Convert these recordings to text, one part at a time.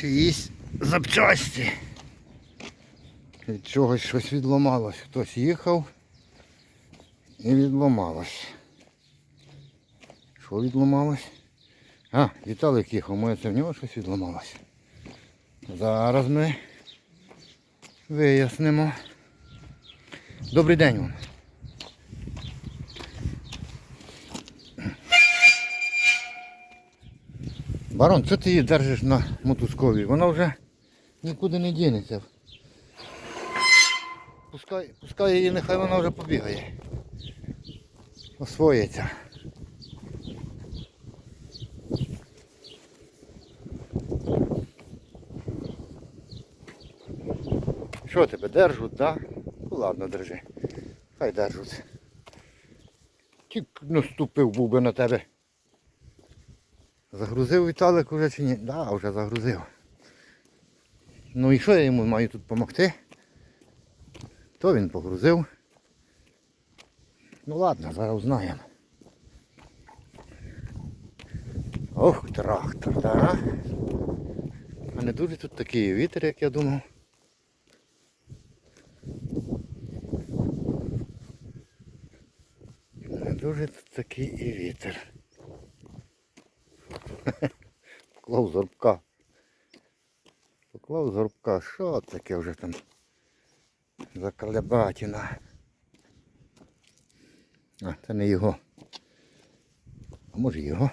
чиїсь запчасті. Від чогось щось відломалось. Хтось їхав і відломалось. Що відломалось? А, Віталик їхав, може це в нього щось відломалось. Зараз ми вияснимо. Добрий день вам. Барон, що ти її держиш на мотузкові? Вона вже нікуди не дінеться. Пускай, пускай її, нехай вона вже побігає. Освоїться. Що тебе держуть, да? Ну ладно, держи. Хай держуть. Тільки наступив був би на тебе. Загрузив Віталик уже чи ні? Так, да, вже загрузив. Ну і що я йому маю тут допомогти? То він погрузив. Ну ладно, зараз знаємо. Ох, трактор, так? А не дуже тут такий вітер, як я думав. Не дуже тут такий і вітер. Поклав зорбка. Поклав зорбка. Що таке вже там за калябатіна? А, це не його. А може його?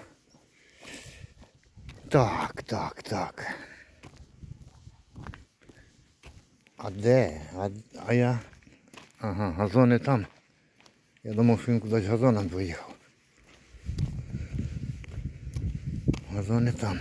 Так, так, так. А де? А, а я... Ага, газони там. Я думав, що він кудись газоном поїхав. Газони там.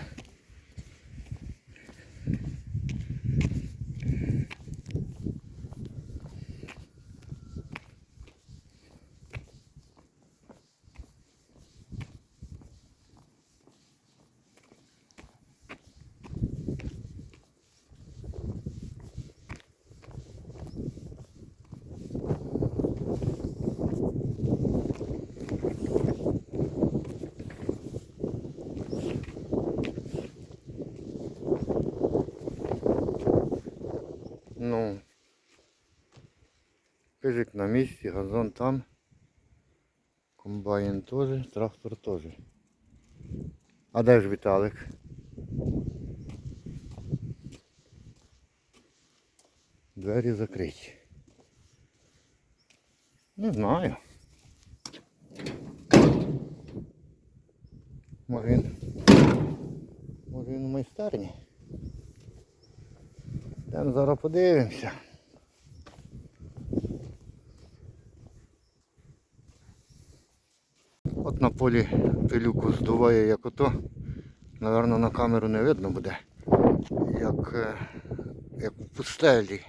Ну. Пижик на місці, газон там. Комбайн теж, трактор теж. А де ж Віталик? Двері закриті. Не знаю. Може він. Може він у майстерні? Там зараз подивимося. От на полі пилюку здуває як ото. Наверно, на камеру не видно буде. Як, е, як у пустелі.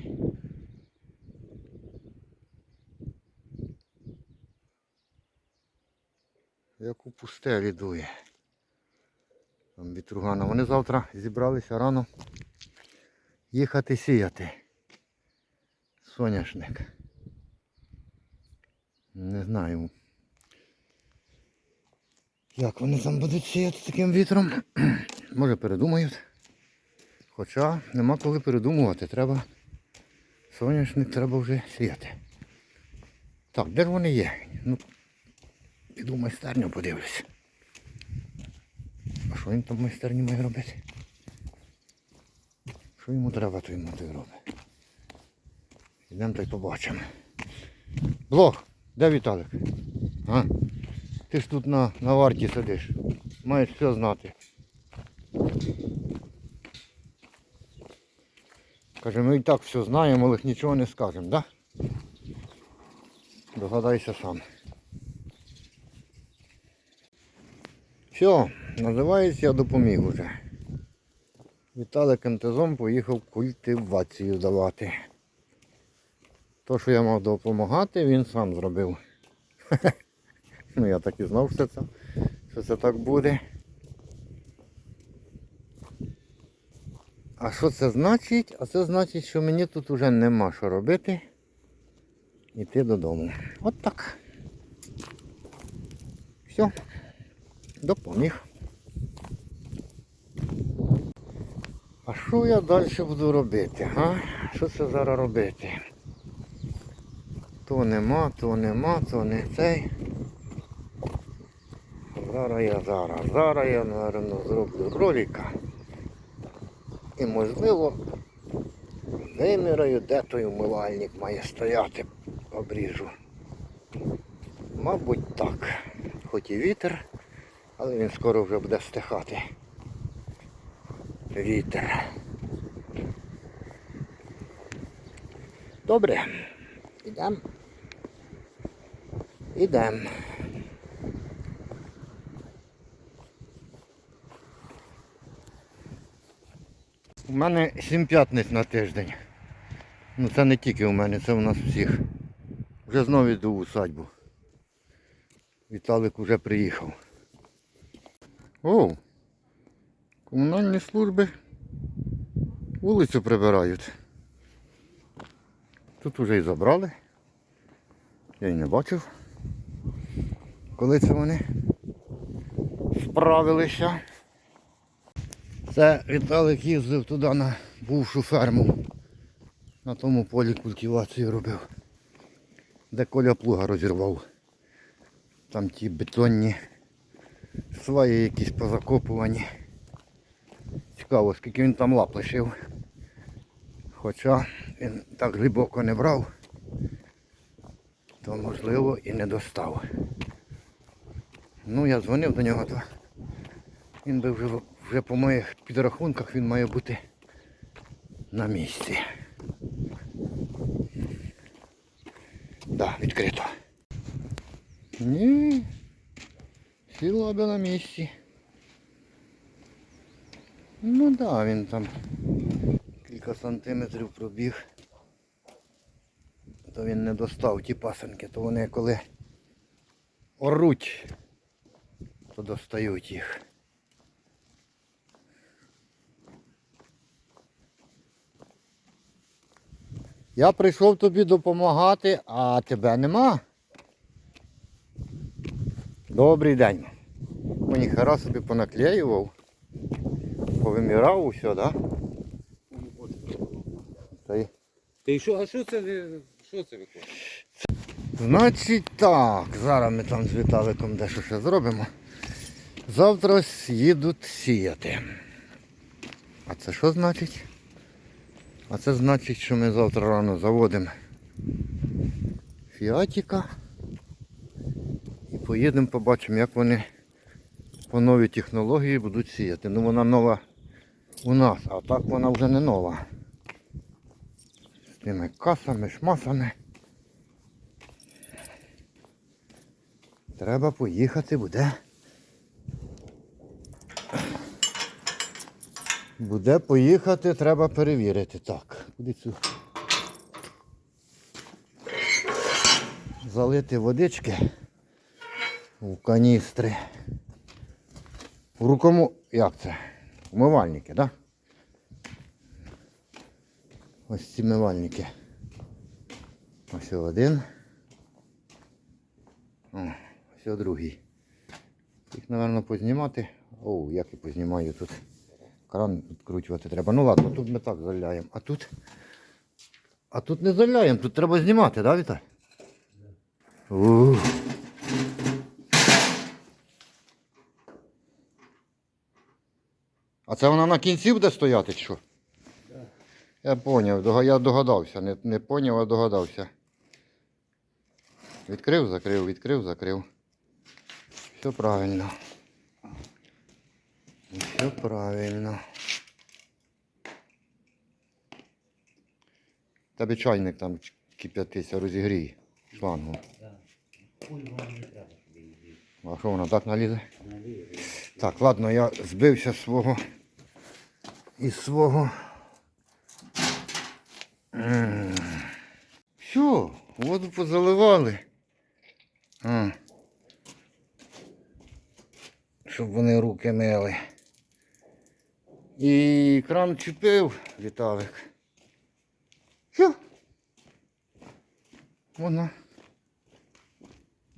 Як у пустелі дує. Там вітругана. Вони завтра зібралися рано їхати сіяти. Соняшник. Не знаю. Як вони там будуть сіяти таким вітром? Може передумають. Хоча нема коли передумувати. Треба. Соняшник треба вже сіяти. Так, де ж вони є? Ну, піду в майстерню подивлюсь. А що він там в майстерні має робити? Що йому треба, то йому той робить. Йдемо та й побачимо. Блох, де Віталик? А? Ти ж тут на, на варті сидиш. Маєш все знати. Каже, ми і так все знаємо, але нічого не скажемо, да? Догадайся сам. Все, називається я допоміг уже. Віталик МТЗом поїхав культивацію давати. То, що я мав допомагати, він сам зробив. ну я так і знав, що це, що це так буде. А що це значить? А це значить, що мені тут вже нема що робити. Іти додому. От так. Все. Допоміг. А що я далі буду робити? А? Що це зараз робити? То нема, то нема, то не цей. Зараз я зараз. Зараз я, напевно, зроблю ролика. І можливо виміряю, де той умивальник має стояти, обріжу. Мабуть так. Хоч і вітер, але він скоро вже буде стихати. Вітер. Добре. Ідемо. Ідемо. У мене сім п'ятниць на тиждень. Ну це не тільки у мене, це у нас всіх. Вже знову йду в усадьбу. Віталик вже приїхав. О! Комунальні служби вулицю прибирають. Тут вже і забрали. Я й не бачив. Коли це вони справилися. Це Віталик їздив туди на бувшу ферму. На тому полі культивацію робив. Де коля плуга розірвав. Там ті бетонні сваї якісь позакопувані. Цікаво, скільки він там лап лишив. Хоча він так глибоко не брав, то можливо і не достав. Ну я дзвонив до нього, то він би вже, вже по моїх підрахунках він має бути на місці. Да, відкрито. Ні. Сіла би на місці. Ну так, да, він там кілька сантиметрів пробіг. То він не достав ті пасенки, то вони коли оруть, то достають їх. Я прийшов тобі допомагати, а тебе нема. Добрий день. Мені хера собі понаклеював, повимірав усе, да? Та й Ти що, а що це що це виходить? Значить так, зараз ми там з Віталиком дещо ще зробимо. Завтра їдуть сіяти. А це що значить? А це значить, що ми завтра рано заводимо фіатіка і поїдемо побачимо, як вони по новій технології будуть сіяти. Ну вона нова у нас, а так вона вже не нова. З тими касами, шмасами. Треба поїхати буде. Буде поїхати, треба перевірити. Так, куди цю залити водички у каністри. У рукому, як це? Умивальники, так? Да? Ось ці мивальники. Ось один. О, все другий. Їх, мабуть, познімати. О, як і познімаю тут. Кран відкручувати треба. Ну ладно, тут ми так заляємо. А тут. А тут не заляємо, тут треба знімати, так, да, Віталь? У. А це вона на кінці буде стояти чи що? Я поняв, я догадався. Не, не поняв, а догадався. Відкрив, закрив, відкрив, закрив. Все правильно. Все правильно. Тебе чайник там кип'ятися, розігрій шлангу. А що вона так налізе? Так, ладно, я збився з свого із свого. Все, воду позаливали. А. Щоб вони руки мили. І кран чіпив Віталик. Все. Можна.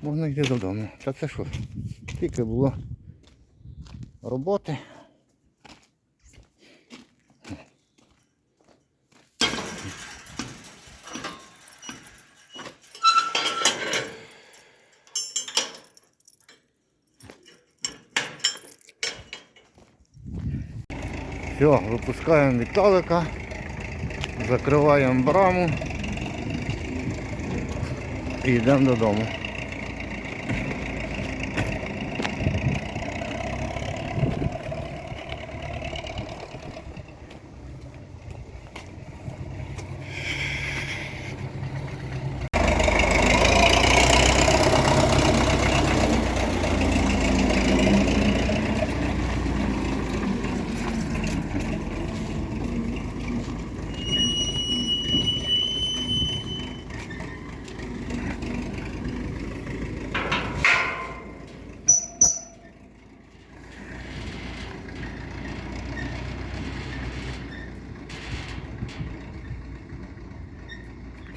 Можна йти додому. Та це що? Тільки було роботи. Все, випускаємо Віталика, закриваємо браму і йдемо додому.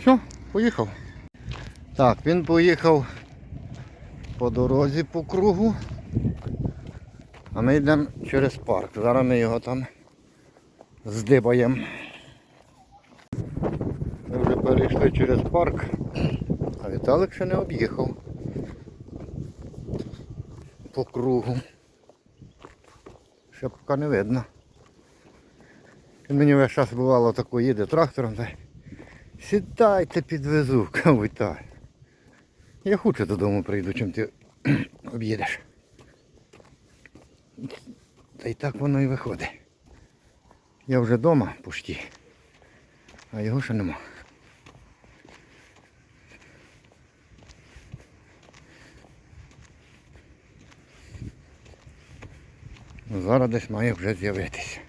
Все, поїхав. Так, він поїхав по дорозі по кругу. А ми йдемо через парк. Зараз ми його там здибаємо. Ми вже перейшли через парк, а Віталик ще не об'їхав по кругу. Ще поки не видно. Він мені весь час бувало тако їде трактором. Та... Сідайте, підвезу, кажу. Я хочу додому прийду, чим ти об'їдеш. Та й так воно і виходить. Я вже вдома пусті, а його ще нема. Зараз десь має вже з'явитися.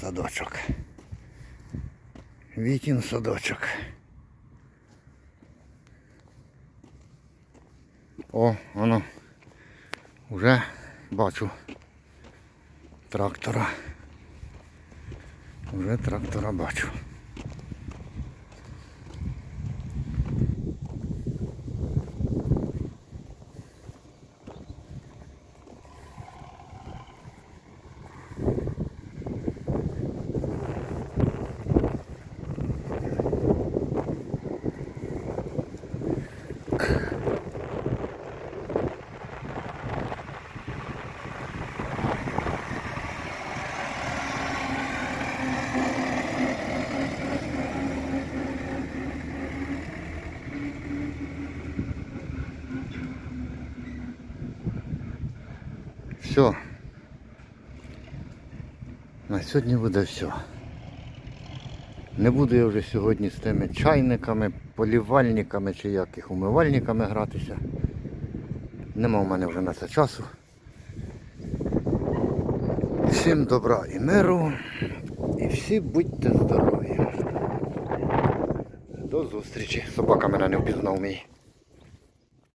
Садочок. Вітін садочок. О, воно. Вже бачу трактора. Вже трактора бачу. Все. На сьогодні буде все. Не буду я вже сьогодні з тими чайниками, полівальниками чи як їх умивальниками гратися. Нема в мене вже на це часу. Всім добра і миру. І всі будьте здорові. До зустрічі. Собака мене не впізнав мій.